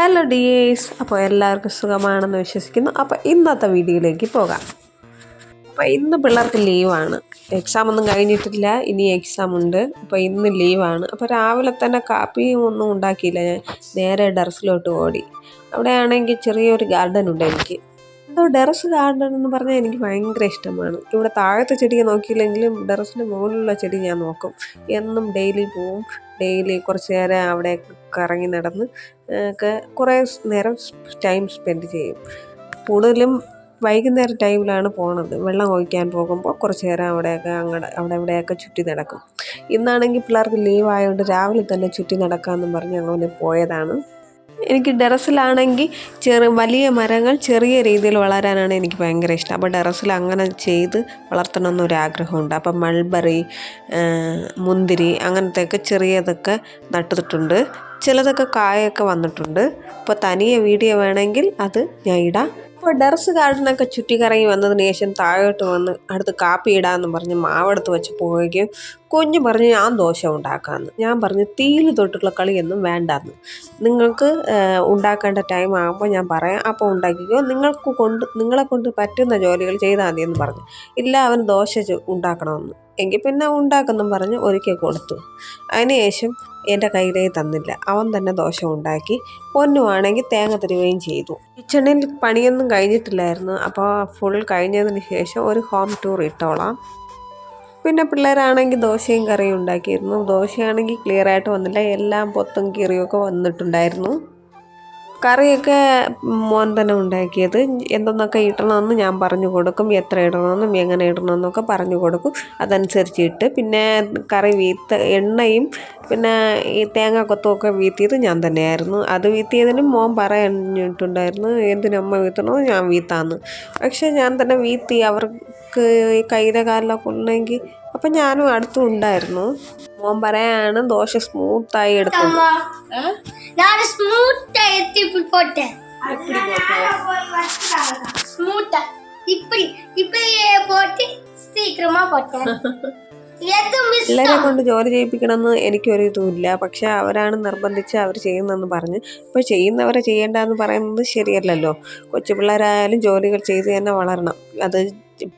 Hello dears അപ്പോൾ എല്ലാവർക്കും സുഖമാണെന്ന് വിശ്വസിക്കുന്നു. അപ്പോൾ ഇന്നത്തെ വീഡിയോയിലേക്ക് പോകാം. അപ്പോൾ ഇന്ന് പിള്ളേർക്ക് ലീവാണ്. എക്സാം ഒന്നും കഴിഞ്ഞിട്ടില്ല. ഇനി എക്സാം ഉണ്ട്. അപ്പോൾ ഇന്ന് ലീവാണ്. അപ്പോൾ രാവിലെ തന്നെ കാപ്പിയും ഒന്നും ഉണ്ടാക്കിയില്ല. ഞാൻ നേരെ ഡർസിലോട്ട് ഓടി. അവിടെയാണെങ്കിൽ ചെറിയൊരു ഗാർഡൻ ഉണ്ട് എനിക്ക്. എന്തോ ടെറസ് ഗാർഡൻ എന്ന് പറഞ്ഞാൽ എനിക്ക് ഭയങ്കര ഇഷ്ടമാണ്. ഇവിടെ താഴത്തെ ചെടിയെ നോക്കിയില്ലെങ്കിലും ടെറസിന്റെ മുകളിലുള്ള ചെടി ഞാൻ നോക്കും. എന്നും ഡെയിലി പോവും. ഡെയിലി കുറച്ച് നേരം അവിടെ കറങ്ങി നടന്ന് ഒക്കെ കുറേ നേരം ടൈം സ്പെൻഡ് ചെയ്യും. കൂടുതലും വൈകുന്നേരം ടൈമിലാണ് പോണത്. വെള്ളം ഒഴിക്കാൻ പോകുമ്പോൾ കുറച്ച് നേരം അവിടെയൊക്കെ അങ്ങടെ അവിടെ ഇവിടെയൊക്കെ ചുറ്റി നടക്കും. ഇന്നാണെങ്കിൽ പിള്ളേർക്ക് ലീവായതുകൊണ്ട് രാവിലെ തന്നെ ചുറ്റി നടക്കാമെന്നും പറഞ്ഞ് അങ്ങനെ പോയതാണ്. എനിക്ക് ടെറസിലാണെങ്കിൽ ചെറു വലിയ മരങ്ങൾ ചെറിയ രീതിയിൽ വളരാനാണ് എനിക്ക് ഭയങ്കര ഇഷ്ടം. അപ്പോൾ ടെറസിൽ അങ്ങനെ ചെയ്ത് വളർത്തണമെന്നൊരു ആഗ്രഹമുണ്ട് അപ്പം മൾബറി മുന്തിരി അങ്ങനത്തെയൊക്കെ ചെറിയതൊക്കെ നട്ടിട്ടുണ്ട്. ചിലതൊക്കെ കായൊക്കെ വന്നിട്ടുണ്ട്. അപ്പോൾ തനിയെ വീഡിയോ വേണമെങ്കിൽ അത് ഞാൻ ഇടാം. ഇപ്പോൾ ടെറസ് ഗാർഡനൊക്കെ ചുറ്റിക്കറങ്ങി വന്നതിന് ശേഷം താഴോട്ട് വന്ന് അടുത്ത് കാപ്പി ഇടാമെന്ന് പറഞ്ഞ് മാവെടുത്ത് വെച്ച് പോവുകയും കുഞ്ഞ് പറഞ്ഞ് ഞാൻ ദോശ ഉണ്ടാക്കാമെന്ന് ഞാൻ പറഞ്ഞു തീയിൽ തൊട്ടുള്ള കളിയൊന്നും വേണ്ടാന്ന്. നിങ്ങൾക്ക് ഉണ്ടാക്കേണ്ട ടൈം ആകുമ്പോൾ ഞാൻ പറയാം. അപ്പോൾ ഉണ്ടാക്കിക്കോ. നിങ്ങൾക്ക് കൊണ്ട് നിങ്ങളെ കൊണ്ട് പറ്റുന്ന ജോലികൾ ചെയ്താൽ മതി എന്ന് പറഞ്ഞു. ഇല്ല അവൻ ദോശ ഉണ്ടാക്കണമെന്ന്. എങ്കിൽ പിന്നെ ഉണ്ടാക്കുന്നു പറഞ്ഞ് ഒരിക്കൽ കൊടുത്തു. അതിനുശേഷം എന്റെ കയ്യിലേക്ക് തന്നില്ല. അവൻ തന്നെ ദോശ ഉണ്ടാക്കി പൊന്നുവാണെങ്കിൽ തേങ്ങ തരുകയും ചെയ്തു. കിച്ചണിൽ പണിയൊന്നും കഴിഞ്ഞിട്ടില്ലായിരുന്നു. അപ്പോൾ ഫുൾ കഴിഞ്ഞതിന് ശേഷം ഒരു ഹോം ടൂർ ഇട്ടോളാം. പിന്നെ പിള്ളേരാണെങ്കിൽ ദോശയും കറിയും ഉണ്ടാക്കിയിരുന്നു. ദോശയാണെങ്കിൽ ക്ലിയറായിട്ട് വന്നില്ല. എല്ലാം പൊത്തും കീറിയൊക്കെ വന്നിട്ടുണ്ടായിരുന്നു. കറിയൊക്കെ മോൻ തന്നെ ഉണ്ടാക്കിയത്. എന്തെന്നൊക്കെ ഇടണമെന്ന് ഞാൻ പറഞ്ഞു കൊടുക്കും. എത്ര ഇടണമെന്നും എങ്ങനെ ഇടണമെന്നൊക്കെ പറഞ്ഞു കൊടുക്കും. അതനുസരിച്ച് ഇട്ട് പിന്നെ കറി വീത്ത എണ്ണയും പിന്നെ ഈ തേങ്ങ കൊത്തുമൊക്കെ വീത്തിയത് ഞാൻ തന്നെയായിരുന്നു. അത് വീത്തിയതിനും മോൻ പറഞ്ഞിട്ടുണ്ടായിരുന്നു എന്തിനമ്മ വീത്തണോ ഞാൻ വീത്താന്ന്. പക്ഷേ ഞാൻ തന്നെ വീത്തി അവർക്ക് ഈ കയ്യിലെ കാലിലൊക്കെ ഉണ്ടെങ്കിൽ അപ്പം ഞാനും അടുത്തും ഉണ്ടായിരുന്നു. മോൻ പറയാണ് ദോശ സ്മൂത്തായി എടുക്കും. എല്ലാരെ കൊണ്ട് ജോലി ചെയ്യിപ്പിക്കണമെന്ന് എനിക്കൊരു ഇതുമില്ല. പക്ഷെ അവരാണ് നിർബന്ധിച്ച് അവർ ചെയ്യുന്നതെന്ന് പറഞ്ഞ്. ഇപ്പൊ ചെയ്യുന്നവരെ ചെയ്യേണ്ടെന്ന് പറയുന്നത് ശരിയല്ലല്ലോ. കൊച്ചു പിള്ളേരായാലും ജോലികൾ ചെയ്ത് തന്നെ വളരണം. അത്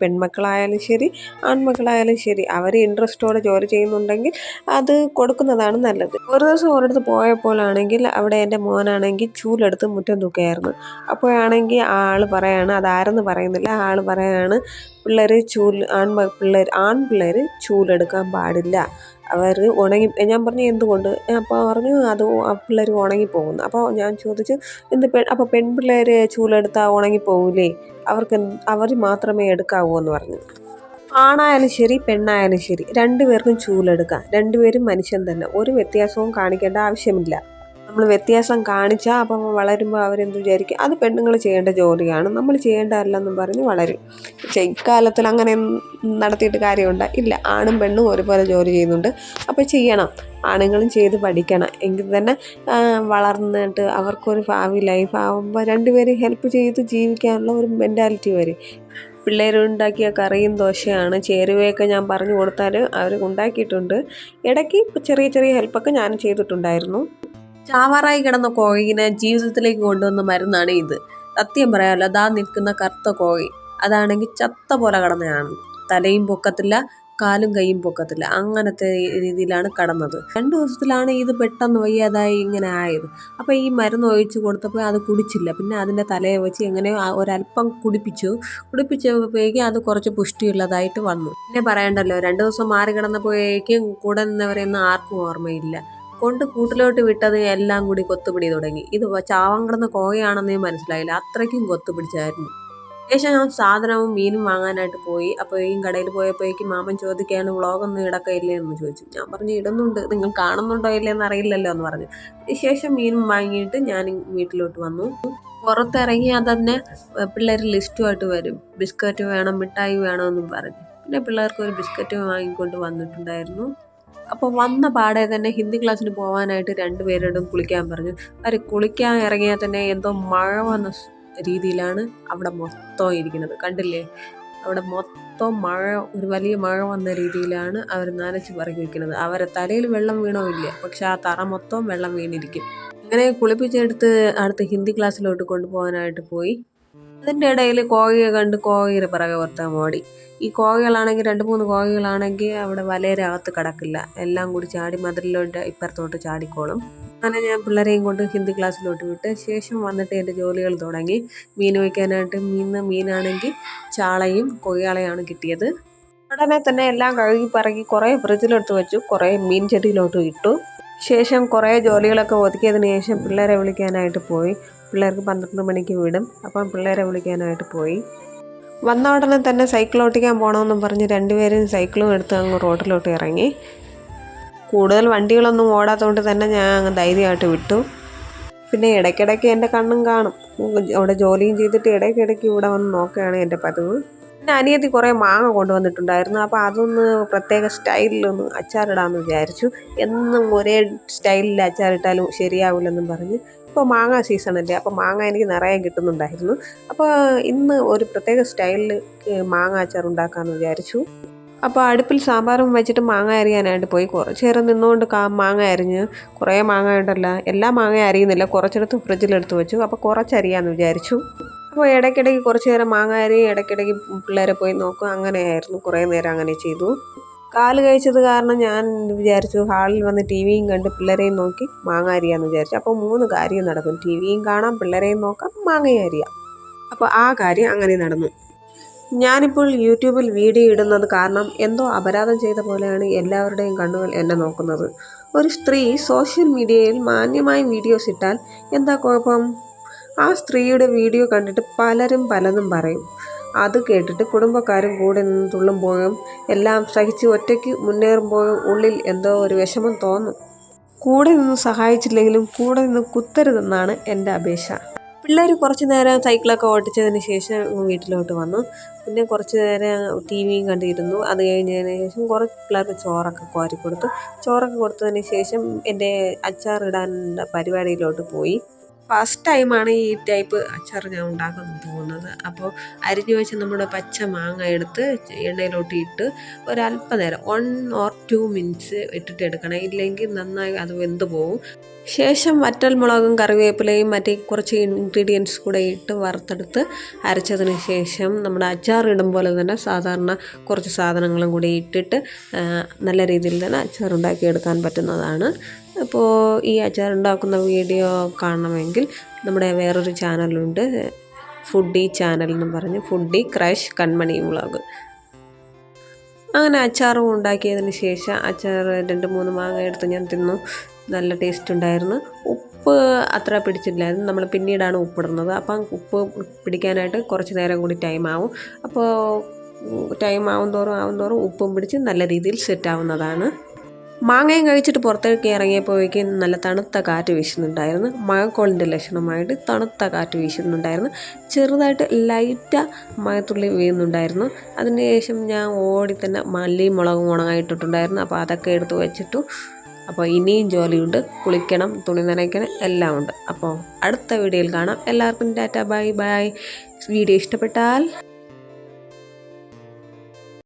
പെൺമക്കളായാലും ശരി ആൺമക്കളായാലും ശരി അവർ ഇൻട്രസ്റ്റോടെ ജോലി ചെയ്യുന്നുണ്ടെങ്കിൽ അത് കൊടുക്കുന്നതാണ് നല്ലത്. ഒരു ദിവസം ഒരിടത്ത് പോയപ്പോഴാണെങ്കിൽ അവിടെ എന്റെ മോനാണെങ്കിൽ ചൂലെടുത്ത് മുറ്റം തൂക്കുകയായിരുന്നു. അപ്പോഴാണെങ്കിൽ ആ ആൾ പറയാണ് അതാരെന്ന് പറയുന്നില്ല? ആൾ പറയാണ് പിള്ളേർ ചൂൽ ആൺ പിള്ളേർ ആൺപിള്ളേർ ചൂലെടുക്കാൻ പാടില്ല. അവർ ഉണങ്ങി ഞാൻ പറഞ്ഞു എന്തുകൊണ്ട്? അപ്പോൾ പറഞ്ഞു അത് പിള്ളേർ ഉണങ്ങിപ്പോകുന്നു. അപ്പോൾ ഞാൻ ചോദിച്ചു എന്ത് പെൺ അപ്പോൾ പെൺപിള്ളേർ ചൂലെടുത്താൽ ഉണങ്ങിപ്പോകില്ലേ അവർക്ക് അവർ മാത്രമേ എടുക്കാവൂ എന്ന് പറഞ്ഞു. ആണായാലും ശരി പെണ്ണായാലും ശരി രണ്ടുപേർക്കും ചൂലെടുക്കാം. രണ്ടുപേരും മനുഷ്യൻ തന്നെ. ഒരു വ്യത്യാസവും കാണിക്കേണ്ട ആവശ്യമില്ല. നമ്മൾ വ്യത്യാസം കാണിച്ചാൽ അപ്പം വളരുമ്പോൾ അവരെന്ത് വിചാരിക്കും? അത് പെണ്ണുങ്ങൾ ചെയ്യേണ്ട ജോലിയാണ്. നമ്മൾ ചെയ്യേണ്ടതല്ലെന്നും പറഞ്ഞ് വളരും. പക്ഷേ ഇക്കാലത്തിൽ അങ്ങനെ നടത്തിയിട്ട് കാര്യമുണ്ട്. ഇല്ല. ആണും പെണ്ണും ഒരുപോലെ ജോലി ചെയ്യുന്നുണ്ട്. അപ്പോൾ ചെയ്യണം. ആണുങ്ങളും ചെയ്ത് പഠിക്കണം. എങ്കിൽ തന്നെ വളർന്നിട്ട് അവർക്കൊരു ഭാവി ലൈഫ് ആകുമ്പോൾ രണ്ടുപേരും ഹെൽപ്പ് ചെയ്ത് ജീവിക്കാനുള്ള ഒരു മെന്റാലിറ്റി വരും. പിള്ളേരുണ്ടാക്കിയ കറിയും ദോശയാണ്. ചേരുവയൊക്കെ ഞാൻ പറഞ്ഞു കൊടുത്താൽ അവർ ഉണ്ടാക്കിയിട്ടുണ്ട്. ഇടയ്ക്ക് ചെറിയ ചെറിയ ഹെൽപ്പൊക്കെ ഞാൻ ചെയ്തിട്ടുണ്ടായിരുന്നു. ചാവാറായി കിടന്ന കോഴിനെ ജീവിതത്തിലേക്ക് കൊണ്ടുവന്ന മരുന്നാണ് ഇത്. സത്യം പറയാമല്ലോ അതാ നിൽക്കുന്ന കറുത്ത കോഴി. അതാണെങ്കിൽ ചത്ത പോലെ കടന്നതാണ്. തലയും പൊക്കത്തില്ല കാലും കൈയും പൊക്കത്തില്ല. അങ്ങനത്തെ രീതിയിലാണ് കടന്നത്. രണ്ട് ദിവസത്തിലാണ് ഇത് പെട്ടെന്ന് വയ്യാതായി ഇങ്ങനെ ആയത്. അപ്പോൾ ഈ മരുന്ന് ഒഴിച്ച് കൊടുത്തപ്പോൾ അത് കുടിച്ചില്ല. പിന്നെ അതിന്റെ തലയെ വെച്ച് എങ്ങനെയോ ഒരല്പം കുടിപ്പിച്ചു. കുടിപ്പിച്ചപ്പോഴേക്കും അത് കുറച്ച് പുഷ്ടിയുള്ളതായിട്ട് വന്നു. പിന്നെ പറയണ്ടല്ലോ രണ്ട് ദിവസം മാറി കിടന്നപ്പോഴേക്കും കൂടെ നിന്നവരെയൊന്നും ആർക്കും ഓർമ്മയില്ല. കൊണ്ട് കൂട്ടിലോട്ട് വിട്ടത് എല്ലാം കൂടി കൊത്തുപിടി തുടങ്ങി. ഇത് ചാവം കിടന്ന കോഴയാണെന്നേ മനസ്സിലായില്ല. അത്രയ്ക്കും കൊത്തുപിടിച്ചായിരുന്നു. ശേഷം ഞാൻ സാധനവും മീനും വാങ്ങാനായിട്ട് പോയി. അപ്പോൾ ഈ കടയിൽ പോയപ്പോഴേക്കും മാമൻ ചോദിക്കുകയാണ് വ്ളോഗൊന്നും ഇടക്കയില്ലേ? എന്ന് ചോദിച്ചു. ഞാൻ പറഞ്ഞു ഇടുന്നുണ്ട്. നിങ്ങൾ കാണുന്നുണ്ടോ ഇല്ലയെന്ന് അറിയില്ലല്ലോ എന്ന് പറഞ്ഞു. ശേഷം മീനും വാങ്ങിയിട്ട് ഞാൻ വീട്ടിലോട്ട് വന്നു. പുറത്തിറങ്ങിയാൽ തന്നെ പിള്ളേർ ലിസ്റ്റുമായിട്ട് വരും. ബിസ്ക്കറ്റ് വേണം മിഠായി വേണമെന്നും പറഞ്ഞു. പിന്നെ പിള്ളേർക്ക് ഒരു ബിസ്ക്കറ്റ് വാങ്ങിക്കൊണ്ട് വന്നിട്ടുണ്ടായിരുന്നു. അപ്പോൾ വന്ന പാടെ തന്നെ ഹിന്ദി ക്ലാസ്സിന് പോകാനായിട്ട് രണ്ടുപേരോടും കുളിക്കാൻ പറഞ്ഞു. അവർ കുളിക്കാൻ ഇറങ്ങിയാൽ തന്നെ എന്തോ മഴ വന്ന രീതിയിലാണ് അവിടെ മൊത്തം ഇരിക്കുന്നത്. കണ്ടില്ലേ? അവിടെ മൊത്തം മഴ ഒരു വലിയ മഴ വന്ന രീതിയിലാണ് അവർ നനച്ച് പറക്കി വയ്ക്കുന്നത് അവരെ തലയിൽ വെള്ളം വീണോ ഇല്ല? പക്ഷെ ആ തറ മൊത്തം വെള്ളം വീണിരിക്കും. അങ്ങനെ കുളിപ്പിച്ചെടുത്ത് അടുത്ത ഹിന്ദി ക്ലാസ്സിലോട്ട് കൊണ്ടുപോകാനായിട്ട് പോയി. അതിന്റെ ഇടയിൽ കോഴിയെ കണ്ട് കോഴിയുടെ പിറകെ വർത്താൻ ഓടി. ഈ കോകകളാണെങ്കിൽ രണ്ട് മൂന്ന് കോകകളാണെങ്കിൽ അവിടെ വലയുടെ അകത്ത് കിടക്കില്ല. എല്ലാം കൂടി ചാടി മതിലിലോട്ട് ഇപ്പുറത്തോട്ട് ചാടിക്കോളും. അങ്ങനെ ഞാൻ പിള്ളേരെയും കൊണ്ട് ഹിന്ദി ക്ലാസ്സിലോട്ട് വിട്ട് ശേഷം വന്നിട്ട് എന്റെ ജോലികൾ തുടങ്ങി. മീൻ വയ്ക്കാനായിട്ട് മീൻ മീനാണെങ്കിൽ ചാളയും കൊയ്യാളയാണ് കിട്ടിയത്. ഉടനെ തന്നെ എല്ലാം കഴുകി പറക്കി കുറേ ഫ്രിഡ്ജിലെടുത്ത് വെച്ചു. കുറേ മീൻ ചെടിയിലോട്ട് ഇട്ടു. ശേഷം കുറേ ജോലികളൊക്കെ ഒതുക്കിയതിന് ശേഷം പിള്ളേരെ വിളിക്കാനായിട്ട് പോയി. പിള്ളേർക്ക് പന്ത്രണ്ട് മണിക്ക് വിടും. അപ്പം പിള്ളേരെ വിളിക്കാനായിട്ട് പോയി. വന്ന ഉടനെ തന്നെ സൈക്കിൾ ഓട്ടിക്കാൻ പോകണമെന്നും പറഞ്ഞ് രണ്ടുപേരും സൈക്കിളും എടുത്ത് അങ്ങ് റോഡിലോട്ട് ഇറങ്ങി. കൂടുതൽ വണ്ടികളൊന്നും ഓടാത്തതുകൊണ്ട് തന്നെ ഞാൻ അങ്ങ് ധൈര്യമായിട്ട് വിട്ടു. പിന്നെ ഇടയ്ക്കിടയ്ക്ക് എന്റെ കണ്ണും കാണും. അവിടെ ജോലിയും ചെയ്തിട്ട് ഇടയ്ക്കിടയ്ക്ക് ഇവിടെ വന്ന് നോക്കുകയാണ് എന്റെ പതിവ്. പിന്നെ അനിയത്തി കുറേ മാങ്ങ കൊണ്ടുവന്നിട്ടുണ്ടായിരുന്നു. അപ്പോൾ അതൊന്ന് പ്രത്യേക സ്റ്റൈലിലൊന്ന് അച്ചാറിടാമെന്ന് വിചാരിച്ചു. എന്നും ഒരേ സ്റ്റൈലിൽ അച്ചാറിട്ടാലും ശരിയാവില്ലെന്നും പറഞ്ഞ് ഇപ്പോൾ മാങ്ങ സീസണല്ലേ അപ്പോൾ മാങ്ങ എനിക്ക് നിറയെ കിട്ടുന്നുണ്ടായിരുന്നു. അപ്പോൾ ഇന്ന് ഒരു പ്രത്യേക സ്റ്റൈലിൽ മാങ്ങ അച്ചാർ ഉണ്ടാക്കാമെന്ന് വിചാരിച്ചു. അപ്പോൾ അടുപ്പിൽ സാമ്പാറും വെച്ചിട്ട് മാങ്ങ അരിയാനായിട്ട് പോയി. കുറച്ച് നേരം നിന്നുകൊണ്ട് കാ മാങ്ങ അരിഞ്ഞ് കുറേ മാങ്ങ ഉണ്ടല്ലോ. എല്ലാ മാങ്ങ അരിയുന്നില്ല. കുറച്ചെടുത്ത് ഫ്രിഡ്ജിലെടുത്ത് വെച്ചു. അപ്പോൾ കുറച്ച് അരിയാമെന്ന് വിചാരിച്ചു. അപ്പോൾ ഇടയ്ക്കിടയ്ക്ക് കുറച്ച് നേരം മാങ്ങ അരി ഇടയ്ക്കിടയ്ക്ക് പിള്ളേരെ പോയി നോക്കും. അങ്ങനെയായിരുന്നു. കുറേ നേരം അങ്ങനെ ചെയ്തു. കാൽ കഴിച്ചത് കാരണം ഞാൻ വിചാരിച്ചു ഹാളിൽ വന്ന് ടി വിയും കണ്ട് പിള്ളേരെയും നോക്കി മാങ്ങ അരിയാന്ന് വിചാരിച്ചു. അപ്പോൾ മൂന്ന് കാര്യം നടക്കും ടി വിയും കാണാം പിള്ളേരെയും നോക്കാം മാങ്ങയും അരിയാം അപ്പോൾ ആ കാര്യം അങ്ങനെ നടന്നു. ഞാനിപ്പോൾ യൂട്യൂബിൽ വീഡിയോ ഇടുന്നത് കാരണം എന്തോ അപരാധം ചെയ്ത പോലെയാണ് എല്ലാവരുടെയും കണ്ണുകൾ എന്നെ നോക്കുന്നത്. ഒരു സ്ത്രീ സോഷ്യൽ മീഡിയയിൽ മാന്യമായി വീഡിയോസ് ഇട്ടാൽ എന്താ കുഴപ്പം? ആ സ്ത്രീയുടെ വീഡിയോ കണ്ടിട്ട് പലരും പലതും പറയും. അത് കേട്ടിട്ട് കുടുംബക്കാരും കൂടെ നിന്ന് തുള്ളുമ്പോഴും എല്ലാം സഹിച്ച് ഒറ്റയ്ക്ക് മുന്നേറുമ്പോഴും ഉള്ളിൽ എന്തോ ഒരു വിഷമം തോന്നും. കൂടെ നിന്ന് സഹായിച്ചില്ലെങ്കിലും കൂടെ നിന്ന് കുത്തരുതെന്നാണ് എന്റെ അപേക്ഷ. പിള്ളേർ കുറച്ച് നേരം സൈക്കിളൊക്കെ ഓടിച്ചതിന് ശേഷം വീട്ടിലോട്ട് വന്നു. പിന്നെ കുറച്ച് നേരം ടി വിയും കണ്ടിരുന്നു. അത് കഴിഞ്ഞതിന് ശേഷം കുറച്ച് പിള്ളേർക്ക് ചോറൊക്കെ കോരി കൊടുത്തു ചോറൊക്കെ കൊടുത്തതിന് ശേഷം എന്റെ അച്ചാറിടാനുള്ള പരിപാടിയിലോട്ട് പോയി. ഫസ്റ്റ് ടൈമാണ് ഈ ടൈപ്പ് അച്ചാർ ഞാൻ ഉണ്ടാക്കാൻ തോന്നുന്നത് അപ്പോൾ അരിഞ്ഞു വെച്ച് നമ്മുടെ പച്ച മാങ്ങ എടുത്ത് എണ്ണയിലോട്ട് ഇട്ട് ഒരല്പനേരം വൺ ഓർ ടു മിനിറ്റ്സ് ഇട്ടിട്ട് എടുക്കണം. ഇല്ലെങ്കിൽ നന്നായി അത് വെന്ത് പോകും ശേഷം വറ്റൽമുളകും കറിവേപ്പിലയും മറ്റേ കുറച്ച് ഇൻഗ്രീഡിയൻസ് കൂടെ ഇട്ട് വറുത്തെടുത്ത് അരച്ചതിന് ശേഷം നമ്മുടെ അച്ചാർ ഇടും പോലെ തന്നെ സാധാരണ കുറച്ച് സാധനങ്ങളും കൂടി ഇട്ടിട്ട് നല്ല രീതിയിൽ തന്നെ അച്ചാർ ഉണ്ടാക്കിയെടുക്കാൻ പറ്റുന്നതാണ്. അപ്പോൾ ഈ അച്ചാർ ഉണ്ടാക്കുന്ന വീഡിയോ കാണണമെങ്കിൽ നമ്മുടെ വേറൊരു ചാനലുണ്ട്. ഫുഡി ചാനൽ എന്ന് പറഞ്ഞ് ഫുഡി ക്രഷ് കൺമണി വ്ളോഗ്. അങ്ങനെ അച്ചാറും ഉണ്ടാക്കിയതിന് ശേഷം അച്ചാർ രണ്ട് മൂന്ന് മാങ്ങ എടുത്ത് ഞാൻ തിന്നു. നല്ല ടേസ്റ്റ് ഉണ്ടായിരുന്നു. ഉപ്പ് അത്ര പിടിച്ചിട്ടില്ലായിരുന്നു. നമ്മൾ പിന്നീടാണ് ഉപ്പിടുന്നത്. അപ്പം ഉപ്പ് പിടിക്കാനായിട്ട് കുറച്ച് നേരം കൂടി ടൈം ആവും. അപ്പോൾ ടൈം ആവും തോറും ആവും തോറും ഉപ്പും പിടിച്ച് നല്ല രീതിയിൽ സെറ്റ് ആവുന്നതാണ്. മാങ്ങയും കഴിച്ചിട്ട് പുറത്തേക്ക് ഇറങ്ങിയപ്പോഴേക്കും നല്ല തണുത്ത കാറ്റ് വീശുന്നുണ്ടായിരുന്നു. മഴക്കോളിന്റെ ലക്ഷണമായിട്ട് തണുത്ത കാറ്റ് വീശുന്നുണ്ടായിരുന്നു. ചെറുതായിട്ട് ലൈറ്റാ മഴത്തുള്ളി വീഴുന്നുണ്ടായിരുന്നു. അതിന് ശേഷം ഞാൻ ഓടി തന്നെ മല്ലിയും മുളകും ഉണങ്ങായിട്ടിട്ടുണ്ടായിരുന്നു അപ്പോൾ അതൊക്കെ എടുത്തു വെച്ചിട്ടു അപ്പോൾ ഇനിയും ജോലിയുണ്ട്. കുളിക്കണം തുണി നനയ്ക്കണം എല്ലാം ഉണ്ട് അപ്പോൾ അടുത്ത വീഡിയോയിൽ കാണാം. എല്ലാവർക്കും ടാറ്റ ബൈ ബൈ. വീഡിയോ ഇഷ്ടപ്പെട്ടാൽ